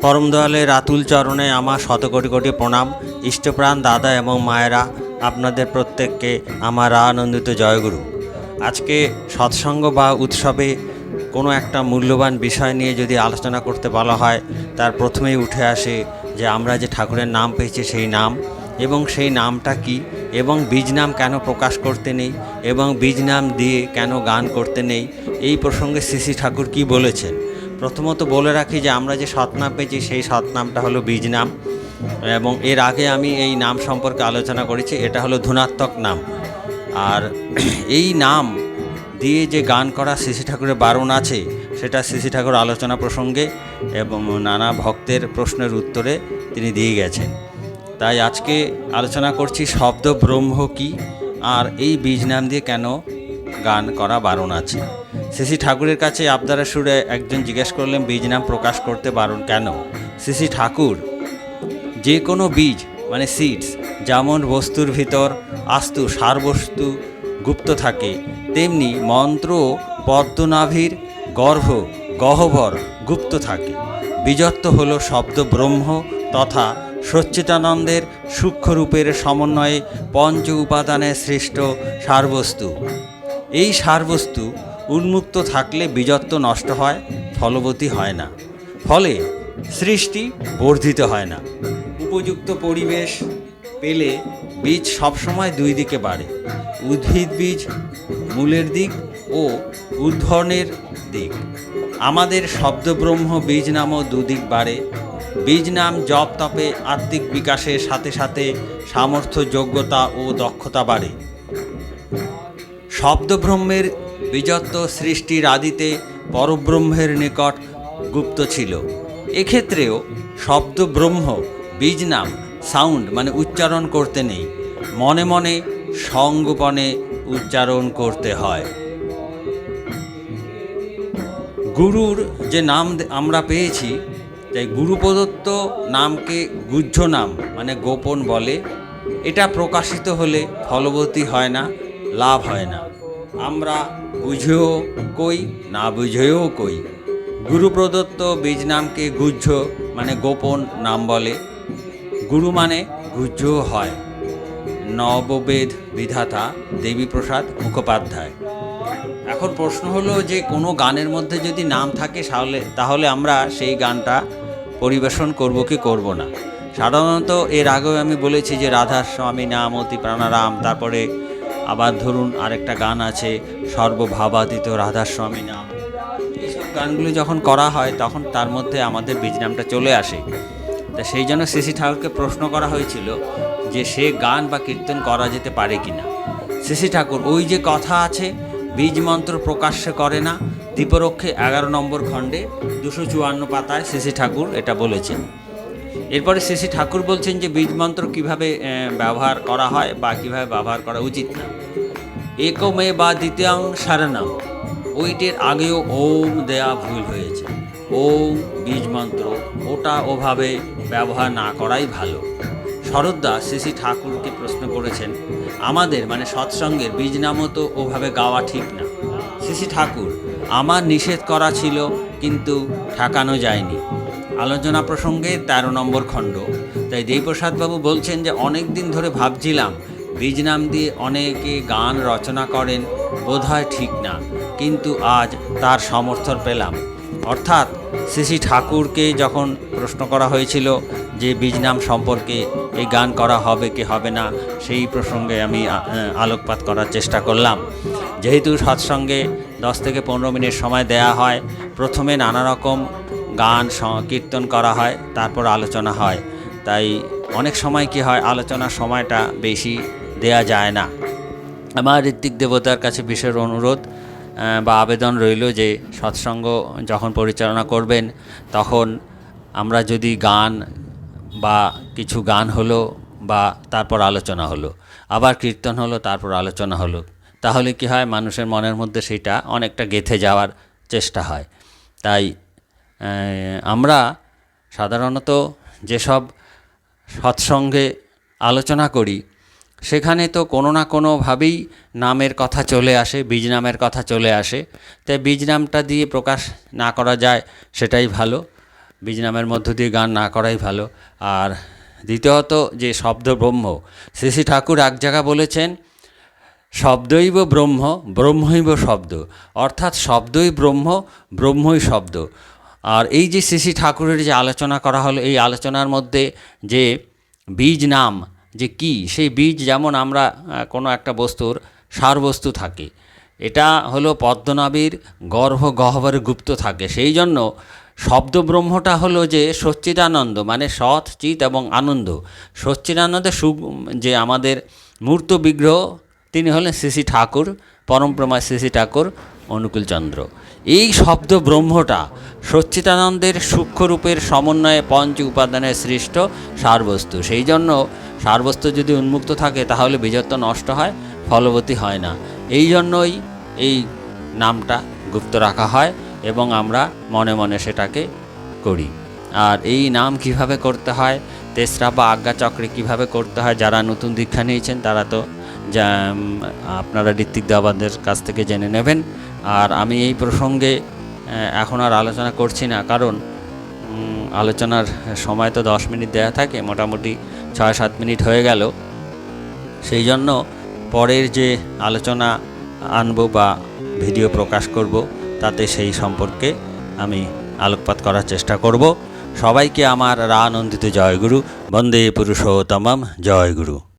পরম দয়ালের আতুল চরণে আমার শত কোটি কোটি প্রণাম। ইষ্টপ্রাণ দাদা এবং মায়েরা, আপনাদের প্রত্যেককে আমার আনন্দিত জয়গুরু। আজকে সৎসঙ্গ বা উৎসবে কোনো একটা মূল্যবান বিষয় নিয়ে যদি আলোচনা করতে বলা হয়, তার প্রথমেই উঠে আসে যে আমরা যে ঠাকুরের নাম পেয়েছি সেই নাম এবং সেই নামটা কি এবং বীজ নাম কেন প্রকাশ করতে নেই এবং বীজ নাম দিয়ে কেন গান করতে নেই, এই প্রসঙ্গে শ্রী ঠাকুর কি বলেছেন? প্রথমত বলে রাখি যে আমরা যে সৎনাম পেয়েছি, সেই সৎনামটা হলো বীজ নাম। এবং এর আগে আমি এই নাম সম্পর্কে আলোচনা করেছি, এটা হলো ধনাত্মক নাম। আর এই নাম দিয়ে যে গান করা শ্রী ঠাকুরের বারণ আছে, সেটা শ্রী ঠাকুর আলোচনা প্রসঙ্গে এবং নানা ভক্তের প্রশ্নের উত্তরে তিনি দিয়ে গেছেন। তাই আজকে আলোচনা করছি শব্দ ব্রহ্ম কি, আর এই বীজ নাম দিয়ে কেন গান করা বারণ আছে। শ্রী ঠাকুরের কাছে আবদারা সুরে একজন জিজ্ঞেস করলেন, বীজ নাম প্রকাশ করতে বারণ কেন? শ্রী ঠাকুর, যে কোনো বীজ মানে সিডস যেমন বস্তুর ভিতর আস্তু, সারবস্তু গুপ্ত থাকে, তেমনি মন্ত্র, পদ্মনাভির গর্ভ, গহ্বর গুপ্ত থাকে। বীজত্ব হল শব্দ ব্রহ্ম তথা সচ্চিতানন্দের সূক্ষ্মরূপের সমন্বয়ে পঞ্চ উপাদানে সৃষ্ট সারবস্তু। এই সারবস্তু উন্মুক্ত থাকলে বীজত্ব নষ্ট হয়, ফলবতী হয় না। ফলে সৃষ্টি বর্ধিত হয় না। উপযুক্ত পরিবেশ পেলে বীজ সবসময় দুই দিকে বাড়ে, উদ্ভিদ বীজ মূলের দিক ও উদ্ভরণের দিক। আমাদের শব্দব্রহ্ম বীজ নামও দুদিক বাড়ে। বীজ নাম জপ তপে আত্মিক বিকাশের সাথে সাথে সামর্থ্য, যোগ্যতা ও দক্ষতা বাড়ে। শব্দব্রহ্মের বীজত্ব সৃষ্টির আদিতে পরব্রহ্মের নিকট গুপ্ত ছিল। এক্ষেত্রেও শব্দ ব্রহ্ম বীজ নাম সাউন্ড মানে উচ্চারণ করতে নেই। মনে মনে সঙ্গোপনে উচ্চারণ করতে হয়। গুরুর যে নাম আমরা পেয়েছি, তাই গুরু প্রদত্ত নামকে গুহ্য নাম মানে গোপন বলে। এটা প্রকাশিত হলে ফলবতী হয় না, লাভ হয় না। আমরা বুঝেও কই, না বুঝেও কই। গুরু প্রদত্ত বীজ নামকে গুহ্য মানে গোপন নাম বলে। গুরু মানে গুহ্য হয়। নববেদ বিধাতা দেবীপ্রসাদ মুখোপাধ্যায়। এখন প্রশ্ন হলো যে, কোনো গানের মধ্যে যদি নাম থাকে তাহলে তাহলে আমরা সেই গানটা পরিবেশন করব কি করব না। সাধারণত এর আগেও আমি বলেছি যে রাধার স্বামী নাম অতি প্রাণারাম, তারপরে আবার ধরুন আরেকটা গান আছে সর্বভাবাতীত রাধাস্বামী নাম। এইসব গানগুলো যখন করা হয়, তখন তার মধ্যে আমাদের বীজ নামটা চলে আসে। তা সেই জন্য শ্রী ঠাকুরকে প্রশ্ন করা হয়েছিল যে সে গান বা কীর্তন করা যেতে পারে কি না। শ্রী ঠাকুর, ওই যে কথা আছে, বীজ মন্ত্র প্রকাশ্য করে না দীপরক্ষে এগারো নম্বর খণ্ডে দুশো চুয়ান্ন পাতায় শ্রী ঠাকুর এটা বলেছেন। এরপরে শ্রী ঠাকুর বলছেন যে বীজ মন্ত্র কীভাবে ব্যবহার করা হয় বা কীভাবে ব্যবহার করা উচিত না। একমে বা দ্বিতীয়াং সারণাম ওইটের আগেও ওম দেয়া ভুল হয়েছে। ওম বীজ মন্ত্র ওটা ওভাবে ব্যবহার না করাই ভালো। শরদ্দা শ্রী ঠাকুরকে প্রশ্ন করেছেন, আমাদের মানে সৎসঙ্গের বীজ নামও তো ওভাবে গাওয়া ঠিক না। শ্রী ঠাকুর, আমার নিষেধ করা ছিল কিন্তু ঠেকানো যায়নি। আলোচনা প্রসঙ্গে তেরো নম্বর খণ্ড। তাই দেবপ্রসাদবাবু বলছেন যে অনেক দিন ধরে ভাবছিলাম বীজ নাম দিয়ে অনেকে গান রচনা করেন, বোধহয় ঠিক না। কিন্তু আজ তার সমর্থন পেলাম। অর্থাৎ শ্রী ঠাকুরকে যখন প্রশ্ন করা হয়েছিল যে বীজ নাম সম্পর্কে এই গান করা হবে কি হবে না, সেই প্রসঙ্গে আমি আলোকপাত করার চেষ্টা করলাম। যেহেতু সৎসঙ্গে দশ থেকে পনেরো মিনিট সময় দেয়া হয়, প্রথমে নানা রকম গান কীর্তন করা হয়, তারপর আলোচনা হয়। তাই অনেক সময় কি হয় আলোচনার সময়টা বেশি দেয়া যায় না। আমার ঋত্বিক দেবতার কাছে বিশেষ অনুরোধ বা আবেদন রইল যে সৎসঙ্গ যখন পরিচালনা করবেন, তখন আমরা যদি গান বা কিছু গান হলো বা তারপর আলোচনা হলো, আবার কীর্তন হলো, তারপর আলোচনা হলো, তাহলে কি হয়, মানুষের মনের মধ্যে সেটা অনেকটা গেঁথে যাওয়ার চেষ্টা হয়। তাই আমরা সাধারণত যেসব সৎসঙ্গে আলোচনা করি, সেখানে তো কোনো না কোনোভাবেই নামের কথা চলে আসে, বীজ নামের কথা চলে আসে। তাই বীজ নামটা দিয়ে প্রকাশ না করা যায়, সেটাই ভালো। বীজ নামের মধ্য দিয়ে গান না করাই ভালো। আর দ্বিতীয়ত যে শব্দ ব্রহ্ম, শ্রী শ্রী ঠাকুর এক জায়গা বলেছেন শব্দইব ব্রহ্ম ব্রহ্মইব শব্দ। অর্থাৎ শব্দই ব্রহ্ম, ব্রহ্মই শব্দ। আর এই যে শ্রী ঠাকুরের যে আলোচনা করা হলো, এই আলোচনার মধ্যে যে বীজ নাম, যে কি, সেই বীজ যেমন আমরা কোনো একটা বস্তুর সারবস্তু থাকে, এটা হলো পদ্মনাভীর গর্ভ গহ্বরে গুপ্ত থাকে। সেই জন্য শব্দ ব্রহ্মটা হলো যে সচ্চিদানন্দ মানে সৎ, চিত এবং আনন্দ। সচ্চিদানন্দের সু যে আমাদের মূর্ত বিগ্রহ, তিনি হলেন শ্রী ঠাকুর পরমপ্রমা শ্রী ঠাকুর। অনুকূলচন্দ্র এই শব্দ ব্রহ্মটা সচ্চিদানন্দের সূক্ষ্মরূপের সমন্বয়ে পঞ্চ উপাদানের সৃষ্ট সারবস্তু। সেই জন্য সারবস্তু যদি উন্মুক্ত থাকে, তাহলে বীজত্ব নষ্ট হয়, ফলবতী হয় না। এই জন্যই এই নামটা গুপ্ত রাখা হয় এবং আমরা মনে মনে সেটাকে করি। আর এই নাম কীভাবে করতে হয়, তেসরা বা আজ্ঞা চক্রে কীভাবে করতে হয়, যারা নতুন দীক্ষা নিয়েছেন, তারা তো যা আপনারা ঋত্বিক দাবাদের কাছ থেকে জেনে নেবেন। আর আমি এই প্রসঙ্গে এখন আর আলোচনা করছি না, কারণ আলোচনার সময় তো দশ মিনিট দেওয়া থাকে, মোটামুটি ছয় সাত মিনিট হয়ে গেল। সেই জন্য পরের যে আলোচনা আনব বা ভিডিও প্রকাশ করব, তাতে সেই সম্পর্কে আমি আলোকপাত করার চেষ্টা করব। সবাইকে আমার রা আনন্দিত জয়গুরু, বন্দে পুরুষোত্তমম জয়গুরু।